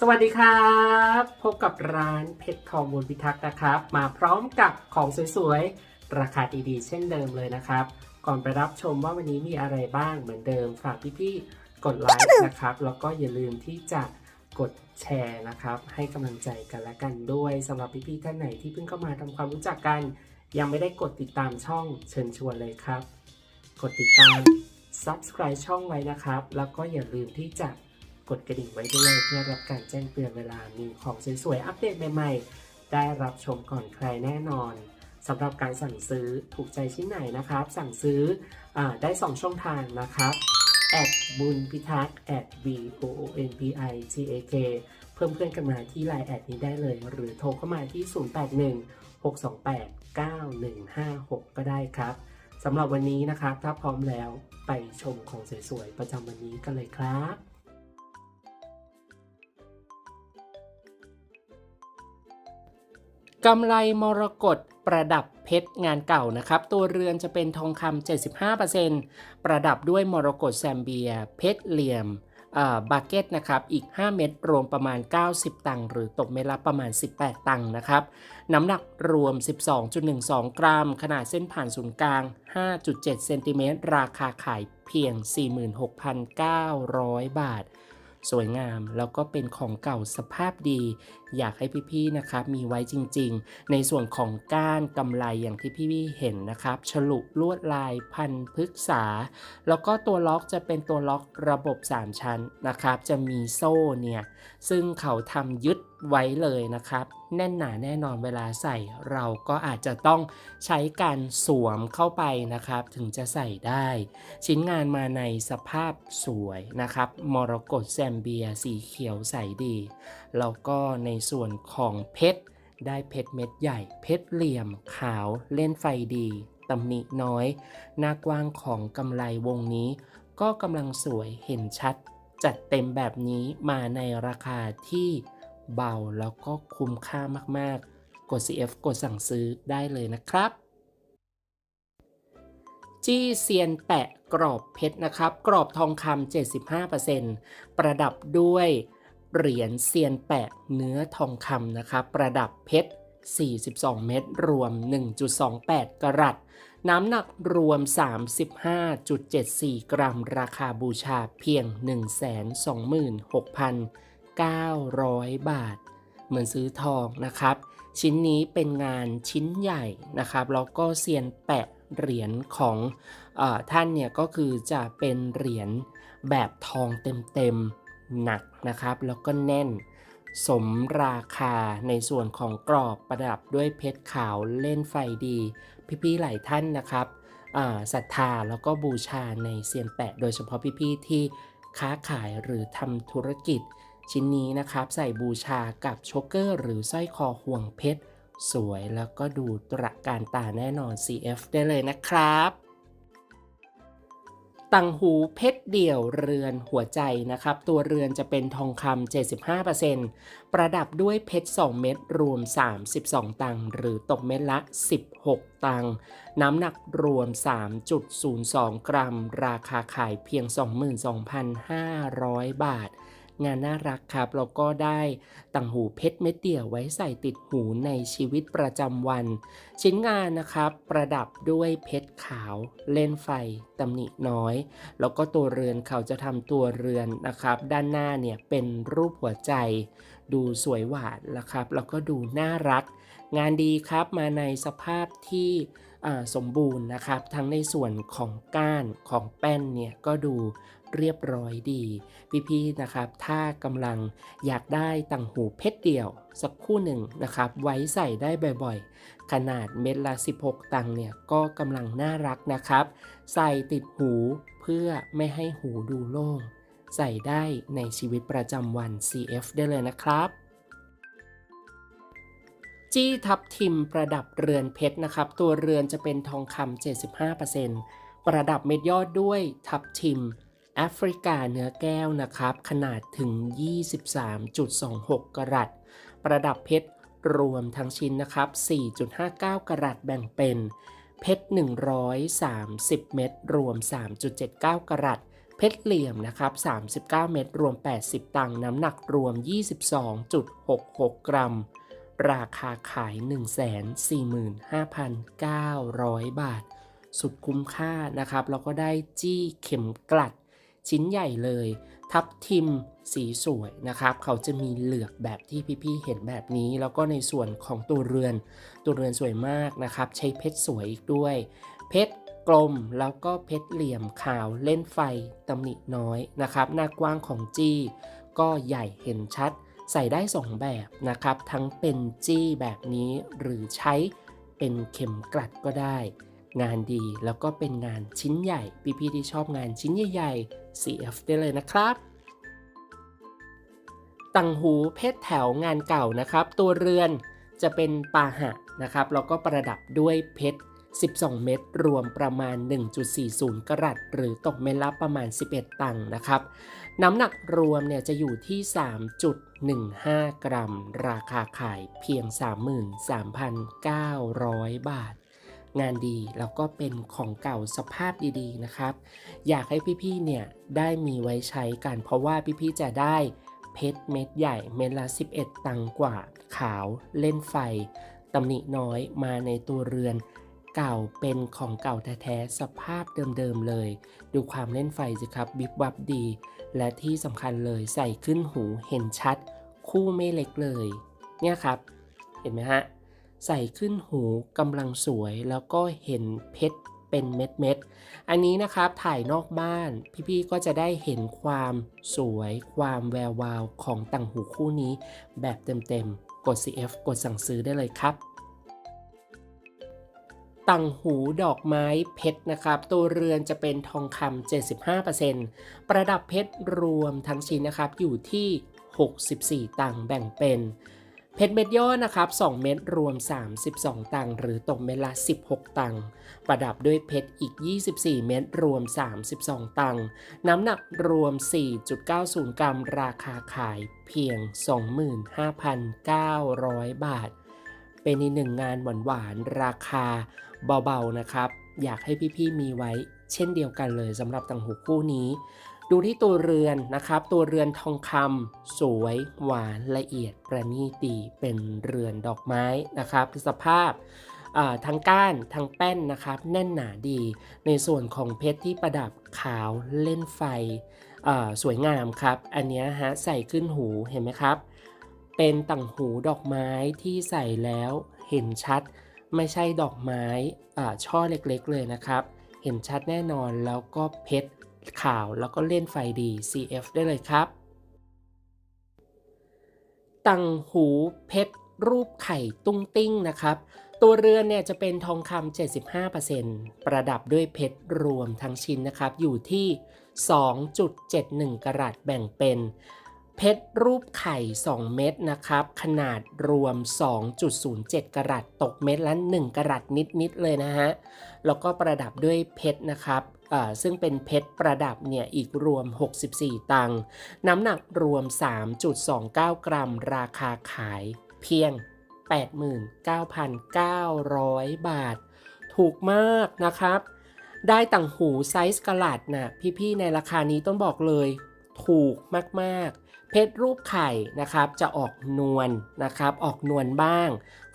สวัสดีครับ พบกับร้านเพชรทองมูลพิทักษ์นะครับ มาพร้อมกับของสวยๆ ราคาดีๆ เช่นเดิมเลยนะครับ ก่อนไปรับชมว่าวันนี้มีอะไรบ้างเหมือนเดิม ฝากพี่ๆ กดไลค์นะครับ แล้วก็อย่าลืมที่จะกดแชร์นะครับ ให้กำลังใจกันและกันด้วยสำหรับพี่ๆ ท่านไหนที่เพิ่งเข้ามาทำความรู้จักกัน ยังไม่ได้กดติดตามช่องเชิญชวนเลยครับ กดติดตาม subscribe ช่องไว้นะครับ แล้วก็อย่าลืมที่จะ กดกระดิ่งไว้ด้วยเพื่อรับการแจ้งเตือนเวลามีของสวยๆอัปเดตใหม่ๆ ได้รับชมก่อนใครแน่นอนสำหรับการสั่งซื้อถูกใจชิ้นไหนนะครับ สั่งซื้ออได้ 2 ช่องทางนะครับแอดบุญพิทักษ์แอด v o o n p i t a k เพิ่มเพื่อนกันมาที่ไลน์แอดนี้ได้เลย หรือโทรเข้ามาที่ 081 628 9156 ก็ได้ครับสำหรับวันนี้นะครับ ถ้าพร้อมแล้วไปชมของสวยๆ ประจำวันนี้กันเลยครับ กำไรมรกตประดับเพชรงานเก่านะครับ ตัวเรือนจะเป็นทองคำ75%ประดับด้วยมรกตแซมเบีย เพชรเหลี่ยมบาเก็ตนะครับ อีก 5 เม็ดรวมประมาณ 90 ตังค์หรือตกเม็ดละประมาณ 18 ตังค์นะครับ น้ำหนักรวม 12.12 กรัม ขนาดเส้นผ่านศูนย์กลาง 5.7 เซนติเมตร ราคาขายเพียง 46,900 บาท สวยงาม แล้วก็เป็นของเก่าสภาพดี อยากให้พี่ๆนะครับมีไว้จริง ๆ ในส่วนของก้านกำไลอย่างที่พี่ๆเห็นนะครับ ฉลุลวดลายพันพฤกษา แล้วก็ตัวล็อกจะเป็นตัวล็อกระบบ 3 ชั้นนะครับ จะมีโซ่เนี่ย ซึ่งเขาทำยึด ไว้เลยนะครับ แน่นหนาแน่นอนเวลาใส่เราก็อาจจะต้องใช้การสวมเข้าไปนะครับ ถึงจะใส่ได้ ชิ้นงานมาในสภาพสวยนะครับ มรกตแซมเบียสีเขียวใสดี แล้วก็ในส่วนของเพชรได้เพชรเม็ดใหญ่ เพชรเหลี่ยม ขาวเล่นไฟดีตำหนิน้อย หน้ากว้างของกำไลวงนี้ ก็กำลังสวยเห็นชัด จัดเต็มแบบนี้มาในราคาที่ เบาแล้วก็คุ้มค่ามากๆ กด CF กดสั่งซื้อได้เลยนะครับ จี้เซียนแปะกรอบเพชรนะครับ กรอบทองคำ75%ประดับด้วยเหรียญเซียนแปะเนื้อทองคำนะครับ ประดับเพชร 42 เม็ดรวม 1.28 กรัตน้ำหนักรวม 35.74 กรัม ราคาบูชาเพียง 900 บาท เหมือนซื้อทองนะครับ ชิ้นนี้เป็นงานชิ้นใหญ่นะครับแล้วก็เซียนแปะเหรียญของอท่านเนี่ยก็คือจะเป็นเหรียญแบบทองเต็มๆหนักนะครับ แล้วก็แน่นสมราคาในส่วนของกรอบประดับด้วยเพชรขาวเล่นไฟดี พี่ๆหลายท่านนะครับศรัทธาแล้วก็บูชาในเซียนแปะ โดยเฉพาะพี่ๆที่ค้าขายหรือทำธุรกิจ ชิ้นนี้นะครับใส่บูชากับโชกเกอร์หรือสร้อยคอห่วงเพชร สวยแล้วก็ดูตระการตาแน่นอน CF ได้เลยนะครับตังหูเพชรเดี่ยวเรือนหัวใจนะครับ ตัวเรือนจะเป็นทองคำ 75%ประดับด้วยเพชร 2 เม็ดรวม 32 ตังหรือตกเม็ดละ 16 ตังน้ำหนักรวม 3.02 กรัม ราคาขายเพียง 22,500 บาท งานน่ารักครับแล้วก็ได้ต่างหูเพชรเม็ดเดี่ยวไว้ใส่ติดหูในชีวิตประจำวัน ชิ้นงานนะครับ ประดับด้วยเพชรขาว เล่นไฟตำหนิน้อย แล้วก็ตัวเรือนเขาจะทำตัวเรือนนะครับ ด้านหน้าเนี่ยเป็นรูปหัวใจ ดูสวยหวานนะครับ แล้วก็ดูน่ารัก งานดีครับมาในสภาพที่สมบูรณ์นะครับ ทั้งในส่วนของก้านของแป้นเนี่ยก็ดู เรียบร้อยดี พี่ๆนะครับ ถ้ากำลังอยากได้ต่างหูเพชรเดี่ยว สักคู่หนึ่งนะครับ ไว้ใส่ได้บ่อยๆ ขนาดเม็ดละ 16 ตังเนี่ยก็กำลังน่ารักนะครับ ใส่ติดหูเพื่อไม่ให้หูดูโล่ง ใส่ได้ในชีวิตประจำวัน CF ได้เลยนะครับจี้ทับทิมประดับเรือนเพชรนะครับ ตัวเรือนจะเป็นทองคำ75%ประดับเม็ดยอดด้วยทับทิม แอฟริกาเนื้อแก้วนะครับ ขนาดถึง 23.26 กรัต ประดับเพชรรวมทั้งชิ้นนะครับ 4.59 กรัตแบ่งเป็น เพชร 130 เม็ดรวม 3.79 กรัต เพชรเหลี่ยมนะครับ 39 เม็ดรวม 80 ตังค์น้ำหนักรวม 22.66 กรัม ราคาขาย 145,900 บาท สุดคุ้มค่านะครับ แล้วก็ได้จี้เข็มกลัด ชิ้นใหญ่เลย ทับทิมสีสวยนะครับ เขาจะมีเหลือกแบบที่พี่ๆเห็นแบบนี้ แล้วก็ในส่วนของตัวเรือน ตัวเรือนสวยมากนะครับ ใช้เพชรสวยอีกด้วย เพชรกลมแล้วก็เพชรเหลี่ยมขาวเล่นไฟตำหนิน้อยนะครับ หน้ากว้างของจี้ก็ใหญ่เห็นชัด ใส่ได้ 2 แบบนะครับ ทั้งเป็นจี้แบบนี้หรือใช้เป็นเข็มกลัดก็ได้ งานดีแล้วก็เป็นงานชิ้นใหญ่ พี่ๆที่ชอบงานชิ้นใหญ่ๆ CF ได้เลยนะครับตังหูเพชรแถวงานเก่านะครับ ตัวเรือนจะเป็นปาหะนะครับแล้วก็ประดับด้วยเพชร 12 เม็ดรวมประมาณ 1.40 กรัตหรือตกเม็ดละประมาณ 11 ตังค์นะครับ น้ำหนักรวมเนี่ยจะอยู่ที่ 3.15 กรัม ราคาขายเพียง 33,900 บาท งานดีแล้วก็เป็นของเก่าสภาพดีๆนะครับ อยากให้พี่ๆเนี่ยได้มีไว้ใช้กัน เพราะว่าพี่ๆจะได้เพชรเม็ดใหญ่เม็ดละ 11 ตังกว่า ขาวเล่นไฟตำหนิน้อยมาในตัวเรือน เก่าเป็นของเก่าแท้ๆสภาพเดิมๆเลย ดูความเล่นไฟสิครับบิบวับดี และที่สำคัญเลยใส่ขึ้นหูเห็นชัด คู่ไม่เล็กเลย เนี่ยครับ เห็นไหมฮะ ใส่ขึ้นหูกำลังสวยแล้วก็เห็นเพชรเป็นเม็ดเม็ดๆอันนี้นะครับถ่ายนอกบ้านพี่ๆก็จะได้เห็นความสวยความแวววาวของต่างหูคู่นี้ แบบเต็มๆ กด CF กดสั่งซื้อได้เลยครับต่างหูดอกไม้เพชรนะครับ ตัวเรือนจะเป็นทองคำ75%ประดับเพชรรวมทั้งชิ้นนะครับอยู่ที่ 64ตังแบ่งเป็น เพชรเม็ดย่อนะครับ 2 เม็ดรวม 32 ตังค์หรือตกเม็ดละ 16 ตังค์ประดับด้วยเพชรอีก 24 เม็ดรวม 32 ตังค์น้ำหนักรวม 4.90 กรัม ราคาขายเพียง 25,900 บาท เป็นอีกหนึ่งงานหวานๆ ราคาเบาๆนะครับ อยากให้พี่ๆมีไว้เช่นเดียวกันเลยสำหรับต่างหูคู่นี้ ดูที่ตัวเรือนนะครับ ตัวเรือนทองคำสวยหวานละเอียดประณีตี เป็นเรือนดอกไม้นะครับสภาพทั้งก้านทั้งแป้นนะครับ แน่นหนาดี ในส่วนของเพชรที่ประดับขาวเล่นไฟสวยงามครับ อันนี้ฮะใส่ขึ้นหูเห็นไหมครับ เป็นต่างหูดอกไม้ที่ใส่แล้วเห็นชัด ไม่ใช่ดอกไม้อ่าช่อเล็กๆเลยนะครับ เห็นชัดแน่นอนแล้วก็เพชร ขาวแล้วก็เล่นไฟดี CF ได้เลยครับ ตังหูเพชรรูปไข่ตุ้งติ้งนะครับ ตัวเรือนเนี่ยจะเป็นทองคำ75%ประดับด้วยเพชรรวมทั้งชิ้นนะครับ อยู่ที่ 2.71 กรัตแบ่งเป็น เพชรรูปไข่ 2 เม็ดนะครับ ขนาดรวม 2.07 กรัตตกเม็ดละ 1 กรัตนิด ๆ เลยนะฮะ แล้วก็ประดับด้วยเพชรนะครับ ซึ่งเป็นเพชรประดับเนี่ยอีกรวม 64 ตังค์น้ำหนักรวม 3.29 กรัม ราคาขายเพียง 89,900 บาท ถูกมากนะครับ ได้ต่างหูไซส์กะลัดนะพี่ๆในราคานี้ต้องบอกเลย ถูกมากๆ เพชรรูปไข่นะครับจะออกนวลนะครับ ออกนวลบ้าง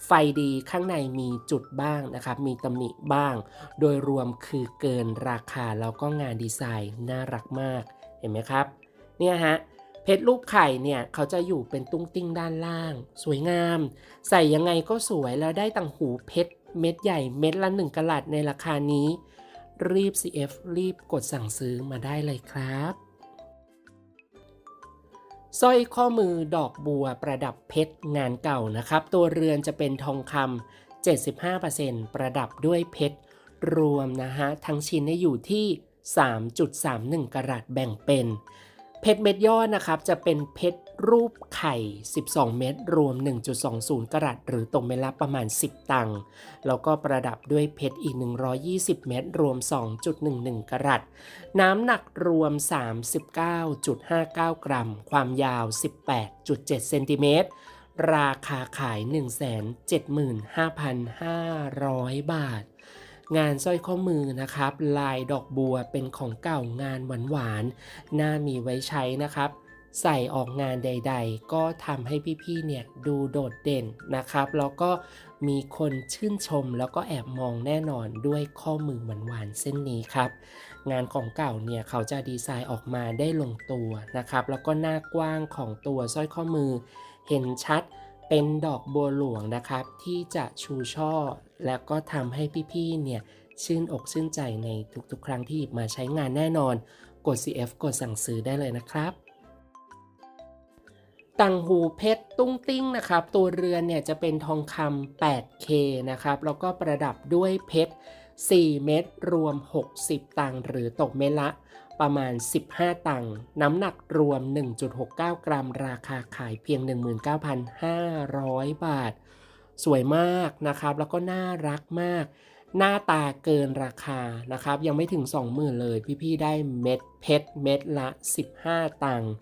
ไฟดีข้างในมีจุดบ้างนะครับ มีตำหนิบ้าง โดยรวมคือเกินราคาแล้วก็งานดีไซน์น่ารักมากเห็นไหมครับ เนี่ยฮะเพชรรูปไข่เนี่ยเขาจะอยู่เป็นตุ้งติ้งด้านล่าง สวยงาม ใส่ยังไงก็สวยแล้วได้ต่างหูเพชรเม็ดใหญ่เม็ดละ1กะลัดในราคานี้ รีบ CF รีบกดสั่งซื้อมาได้เลยครับ สร้อยข้อมือดอกบัวประดับเพชรงานเก่านะครับ ตัวเรือนจะเป็นทองคำ75%ประดับด้วยเพชร รวมนะฮะ ทั้งชิ้นเนี่ยอยู่ที่ 3.31 กรัตแบ่งเป็น เพชรเม็ดยอดนะครับ จะเป็นเพชร รูปไข่ 12 เม็ดรวม 1.20 กรัตหรือตกเม็ดละประมาณ 10 ตังค์แล้วก็ประดับด้วยเพชรอีก 120 เม็ดรวม 2.11 กรัตน้ำหนักรวม 39.59 กรัม ความยาว 18.7 เซนติเมตรราคาขาย 175,500 บาท งานสร้อยข้อมือนะครับ ลายดอกบัวเป็นของเก่างานหวานๆน่ามีไว้ใช้นะครับ ใส่ออกงานใด ๆ ก็ทำให้พี่ๆเนี่ยดูโดดเด่นนะครับ แล้วก็มีคนชื่นชมแล้วก็แอบมองแน่นอนด้วยข้อมือหวานๆเส้นนี้ครับ งานของเก่าเนี่ยเขาจะดีไซน์ออกมาได้ลงตัวนะครับ แล้วก็หน้ากว้างของตัวสร้อยข้อมือ เห็นชัดเป็นดอกบัวหลวงนะครับ ที่จะชูช่อ แล้วก็ทำให้พี่ๆเนี่ยชื่นอกชื่นใจในทุกๆ ครั้งที่หยิบมาใช้งานแน่นอน กด CF กดสั่งซื้อได้เลยนะครับ ต่างหูเพชรตุ้งติ้งนะครับ ตัวเรือนเนี่ยจะเป็นทองคำ 8K นะครับ แล้วก็ประดับด้วยเพชร 4 เม็ดรวม 60 ตังหรือตกเม็ดละ ประมาณ 15 ตังน้ำหนักรวม 1.69 กรัม ราคาขายเพียง 19,500 บาท สวยมากนะครับ แล้วก็น่ารักมาก หน้าตาเกินราคานะครับ ยังไม่ถึง 20,000 เลยพี่ๆได้เม็ดเพชรเม็ดละ 15 ตังค์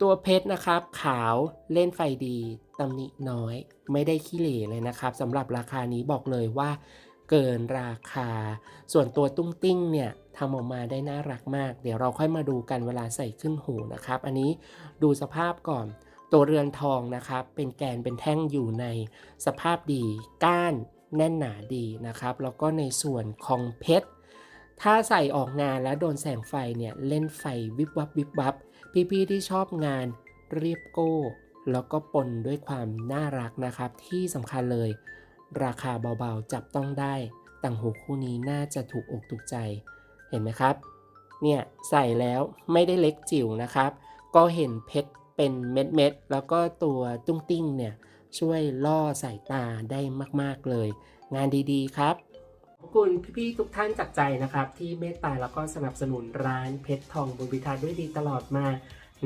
ตัวเพชรนะครับ ขาวเล่นไฟดีตำหนิน้อย ไม่ได้ขี้เหร่เลยนะครับสำหรับราคานี้บอกเลยว่าเกินราคา ส่วนตัวตุ้งติ้งเนี่ยทำออกมาได้น่ารักมาก เดี๋ยวเราค่อยมาดูกันเวลาใส่ขึ้นหูนะครับ อันนี้ดูสภาพก่อน ตัวเรือนทองนะครับ เป็นแกนเป็นแท่งอยู่ในสภาพดี ก้าน แน่นหนาดีนะครับ แล้วก็ในส่วนของเพชร ถ้าใส่ออกงานแล้วโดนแสงไฟเนี่ยเล่นไฟวิบวับวิบวับ พี่ๆที่ชอบงานเรียบโก้ แล้วก็ปนด้วยความน่ารักนะครับ ที่สำคัญเลย ราคาเบาๆจับต้องได้ ต่างหูคู่นี้น่าจะถูกอกถูกใจ เห็นไหมครับ เนี่ยใส่แล้วไม่ได้เล็กจิ๋วนะครับ ก็เห็นเพชรเป็นเม็ดๆ แล้วก็ตัวตุ้งติ้งเนี่ย ช่วยล่อสายตาได้มาก ๆ เลย งานดีๆ ครับขอบคุณพี่ๆทุกท่านจากใจนะครับ ที่เมตตาแล้วก็สนับสนุนร้านเพชรทองบุญพิทักษ์ด้วยดีตลอดมา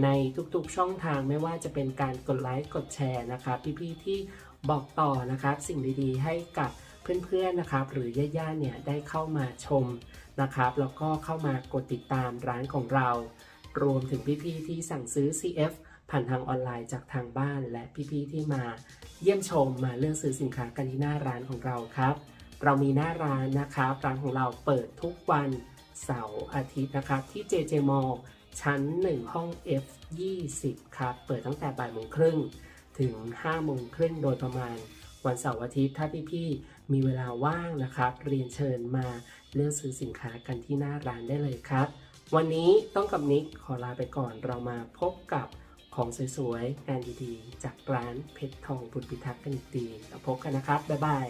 ในทุกๆช่องทางไม่ว่าจะเป็นการกดไลค์กดแชร์นะครับ พี่ๆที่บอกต่อนะครับ สิ่งดีๆ ให้กับเพื่อนๆนะครับ หรือญาติๆเนี่ยได้เข้ามาชมนะครับ แล้วก็เข้ามากดติดตามร้านของเรา รวมถึงพี่ๆที่สั่งซื้อ CF ผ่านทางออนไลน์จากทางบ้านและพี่ๆที่มาเยี่ยมชมมาเลือกซื้อสินค้ากันที่หน้าร้านของเราครับ เรามีหน้าร้านนะครับร้านของเราเปิดทุกวันเสาร์อาทิตย์นะครับที่ JJ Mall ชั้น 1 ห้อง F 20 ครับ เปิดตั้งแต่บ่ายโมงครึ่งถึง5โมงครึ่งโดยประมาณ วันเสาร์อาทิตย์ถ้าพี่ๆมีเวลาว่างนะครับ เรียนเชิญมาเลือกซื้อสินค้ากันที่หน้าร้านได้เลยครับ วันนี้ต้องกับนิกขอลาไปก่อนเรามาพบกับ ของสวยๆงานดีๆ จากร้านเพชรทองบุญพิทักษ์กันอีกทีแล้วพบกันนะครับ บ๊ายบาย